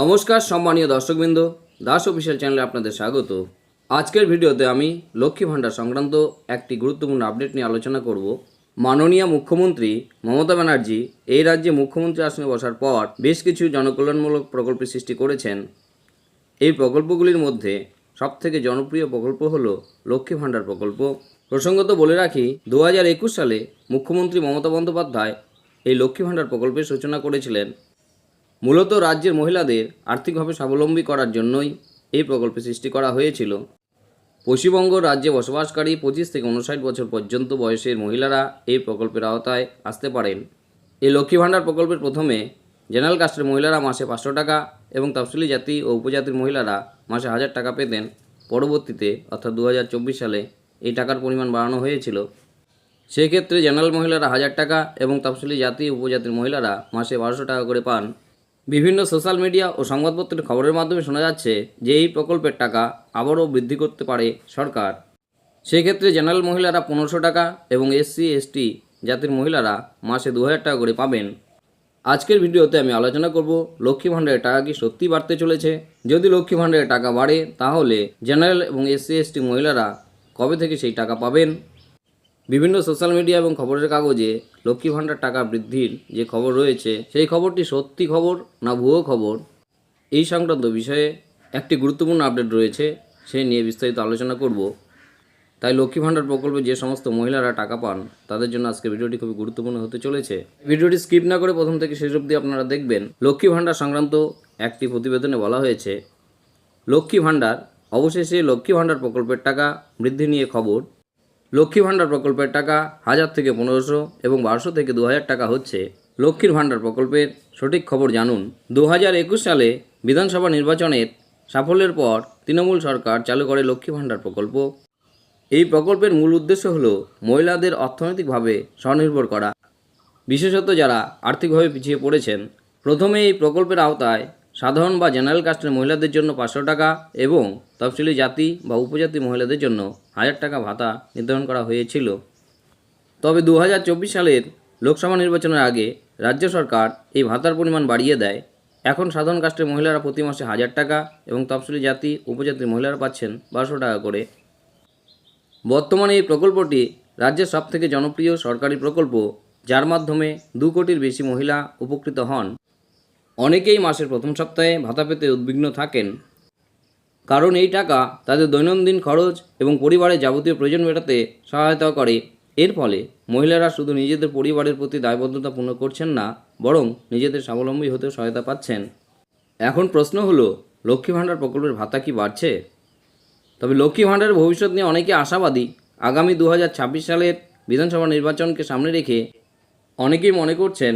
নমস্কার, সম্মানীয় দর্শকবৃন্দ। দাস অফিসিয়াল চ্যানেলে আপনাদের স্বাগত। আজকের ভিডিওতে আমি লক্ষ্মী ভাণ্ডার সংক্রান্ত একটি গুরুত্বপূর্ণ আপডেট নিয়ে আলোচনা করব। মাননীয় মুখ্যমন্ত্রী মমতা ব্যানার্জি এই রাজ্যে মুখ্যমন্ত্রী আসনে বসার পর বেশ কিছু জনকল্যাণমূলক প্রকল্পের সৃষ্টি করেছেন। এই প্রকল্পগুলির মধ্যে সবথেকে জনপ্রিয় প্রকল্প হল লক্ষ্মী ভাণ্ডার প্রকল্প। প্রসঙ্গত বলে রাখি দু হাজার একুশ সালে মুখ্যমন্ত্রী মমতা বন্দ্যোপাধ্যায় এই লক্ষ্মী ভাণ্ডার প্রকল্পের সূচনা করেছিলেন। মূলত রাজ্যের মহিলাদের আর্থিকভাবে স্বাবলম্বী করার জন্যই এই প্রকল্পে সৃষ্টি করা হয়েছিল। পশ্চিমবঙ্গ রাজ্যে বসবাসকারী পঁচিশ থেকে উনষাট বছর পর্যন্ত বয়সের মহিলারা এই প্রকল্পের আওতায় আসতে পারেন। এই লক্ষ্মী ভাণ্ডার প্রকল্পের প্রথমে জেনারেল কাস্টের মহিলারা মাসে পাঁচশো টাকা এবং তফসিলি জাতি ও উপজাতির মহিলারা মাসে হাজার টাকা পেতেন। পরবর্তীতে, অর্থাৎ দু হাজার চব্বিশ সালে, এই টাকার পরিমাণ বাড়ানো হয়েছিল। সেক্ষেত্রে জেনারেল মহিলারা হাজার টাকা এবং তফসিলি জাতি উপজাতির মহিলারা মাসে বারোশো টাকা করে পান। বিভিন্ন সোশ্যাল মিডিয়া ও সংবাদপত্রের খবরের মাধ্যমে শোনা যাচ্ছে যে এই প্রকল্পের টাকা আবারও বৃদ্ধি করতে পারে সরকার। সেক্ষেত্রে জেনারেল মহিলারা পনেরোশো টাকা এবং এসসি, এসটি জাতির মহিলারা মাসে দু হাজার টাকা করে পাবেন। আজকের ভিডিওতে আমি আলোচনা করব, লক্ষ্মী ভাণ্ডারের টাকা কি সত্যি বাড়তে চলেছে? যদি লক্ষ্মী ভাণ্ডারের টাকা বাড়ে, তাহলে জেনারেল এবং এসসি, এসটি মহিলারা কবে থেকে সেই টাকা পাবেন? বিভিন্ন সোশ্যাল মিডিয়া এবং খবরের কাগজে লক্ষ্মী ভাণ্ডার টাকা বৃদ্ধির যে খবর রয়েছে, সেই খবরটি সত্যি খবর না ভুয়ো খবর? এই সংক্রান্ত বিষয়ে একটি গুরুত্বপূর্ণ আপডেট রয়েছে সেই নিয়ে বিস্তারিত আলোচনা করব। তাই লক্ষ্মী ভাণ্ডার প্রকল্পে যে সমস্ত মহিলারা টাকা পান, তাদের জন্য আজকে ভিডিওটি খুবই গুরুত্বপূর্ণ হতে চলেছে। ভিডিওটি স্কিপ না করে প্রথম থেকে শেষ অবধি আপনারা দেখবেন, লক্ষ্মী ভাণ্ডার সংক্রান্ত একটি প্রতিবেদনে বলা হয়েছে। লক্ষ্মী ভাণ্ডার, অবশেষে লক্ষ্মী ভাণ্ডার প্রকল্পের টাকা বৃদ্ধি নিয়ে খবর লক্ষ্মী ভাণ্ডার প্রকল্পের টাকা হাজার থেকে পনেরোশো এবং বারোশো থেকে দু হাজার টাকা হচ্ছে লক্ষ্মীর ভাণ্ডার প্রকল্পের সঠিক খবর জানুন। দু হাজার একুশ সালে বিধানসভা নির্বাচনের সাফল্যের পর তৃণমূল সরকার চালু করে লক্ষ্মী ভাণ্ডার প্রকল্প। এই প্রকল্পের মূল উদ্দেশ্য হল মহিলাদের অর্থনৈতিকভাবে স্বনির্ভর করা। বিশেষত যারা আর্থিকভাবে পিছিয়ে পড়েছেন, প্রথমে এই প্রকল্পের আওতায় সাধারণ বা জেনারেল কাস্টের মহিলাদের জন্য পাঁচশো টাকা এবং তফসিলি জাতি বা উপজাতি মহিলাদের জন্য হাজার টাকা ভাতা নির্ধারণ করা হয়েছিল। তবে দু হাজার চব্বিশ সালের লোকসভা নির্বাচনের আগে রাজ্য সরকার এই ভাতার পরিমাণ বাড়িয়ে দেয়। এখন সাধারণ কাস্টের মহিলারা প্রতি মাসে হাজার টাকা এবং তফসিলি জাতি উপজাতির মহিলারা পাচ্ছেন বারোশো টাকা করে। বর্তমানে এই প্রকল্পটি রাজ্যের সবথেকে জনপ্রিয় সরকারি প্রকল্প, যার মাধ্যমে দু কোটির বেশি মহিলা উপকৃত হন। অনেকেই মাসের প্রথম সপ্তাহে ভাতা পেতে উদ্বিগ্ন থাকেন। কারণ এই টাকা তাদের দৈনন্দিন খরচ এবং পরিবারের যাবতীয় প্রয়োজন মেটাতে সহায়তা করে। এর ফলে মহিলারা শুধু নিজেদের পরিবারের প্রতি দায়বদ্ধতা পূর্ণ করছেন না, বরং নিজেদের স্বাবলম্বী হতেও সহায়তা পাচ্ছেন। এখন প্রশ্ন হলো, লক্ষ্মী ভাণ্ডার প্রকল্পের ভাতা কি বাড়ছে? তবে লক্ষ্মী ভাণ্ডারের ভবিষ্যৎ নিয়ে অনেকে আশাবাদী। আগামী দু হাজার ছাব্বিশ সালের বিধানসভা নির্বাচনকে সামনে রেখে অনেকেই মনে করছেন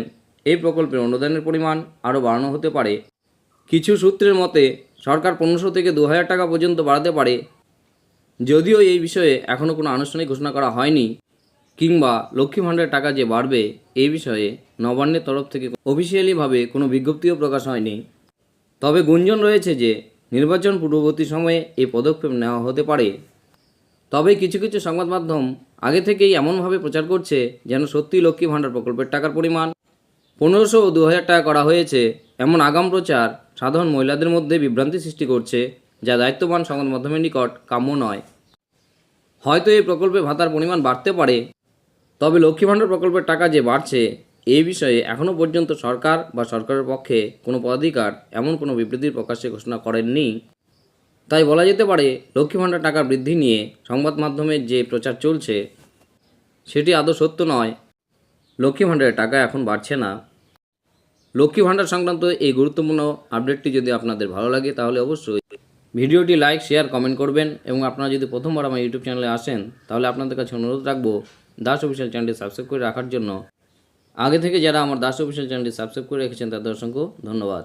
এই প্রকল্পের অনুদানের পরিমাণ আরও বাড়ানো হতে পারে। কিছু সূত্রের মতে, সরকার পনেরোশো থেকে দু হাজার টাকা পর্যন্ত বাড়াতে পারে। যদিও এই বিষয়ে এখনও কোনো আনুষ্ঠানিক ঘোষণা করা হয়নি, কিংবা লক্ষ্মী ভাণ্ডারের টাকা যে বাড়বে, এই বিষয়ে নবান্নের তরফ থেকে অফিসিয়ালিভাবে কোনো বিজ্ঞপ্তিও প্রকাশ হয়নি। তবে গুঞ্জন রয়েছে যে, নির্বাচন পূর্ববর্তী সময়ে এই পদক্ষেপ নেওয়া হতে পারে। তবে কিছু কিছু সংবাদ মাধ্যম আগে থেকেই এমনভাবে প্রচার করছে, যেন সত্যি লক্ষ্মী ভাণ্ডার প্রকল্পের টাকার পরিমাণ পনেরোশো ও দু হাজার টাকা করা হয়েছে, এমন আগাম প্রচার সাধারণ মহিলাদের মধ্যে বিভ্রান্তি সৃষ্টি করছে, যা দায়িত্ববান সংবাদ মাধ্যমের নিকট কাম্য নয়। হয়তো এই প্রকল্পে ভাতার পরিমাণ বাড়তে পারে, তবে লক্ষ্মী ভাণ্ডার প্রকল্পের টাকা যে বাড়ছে এই বিষয়ে এখনও পর্যন্ত সরকার বা সরকারের পক্ষে কোনো পদাধিকার এমন কোনো বিবৃতির প্রকাশ্যে ঘোষণা করেননি। তাই বলা যেতে পারে, লক্ষ্মী ভাণ্ডার টাকা বৃদ্ধি নিয়ে সংবাদ মাধ্যমের যে প্রচার চলছে, সেটি আদৌ সত্য নয়। লক্ষ্মী ভাণ্ডারের টাকা এখন বাড়ছে না। লক্ষ্মী ভাণ্ডার সংক্রান্ত এই গুরুত্বপূর্ণ আপডেটটি যদি আপনাদের ভালো লাগে, তাহলে অবশ্যই ভিডিওটি লাইক, শেয়ার, কমেন্ট করবেন এবং আপনারা যদি প্রথমবার আমার ইউটিউব চ্যানেলে আসেন, তাহলে আপনাদের কাছে অনুরোধ রাখব দাস অফিসিয়াল চ্যানেলটি সাবস্ক্রাইব করে রাখার জন্য। আগে থেকে যারা আমার দাস অফিসিয়াল চ্যানেলটি সাবস্ক্রাইব করে রেখেছেন, তাদের অসংখ্য ধন্যবাদ।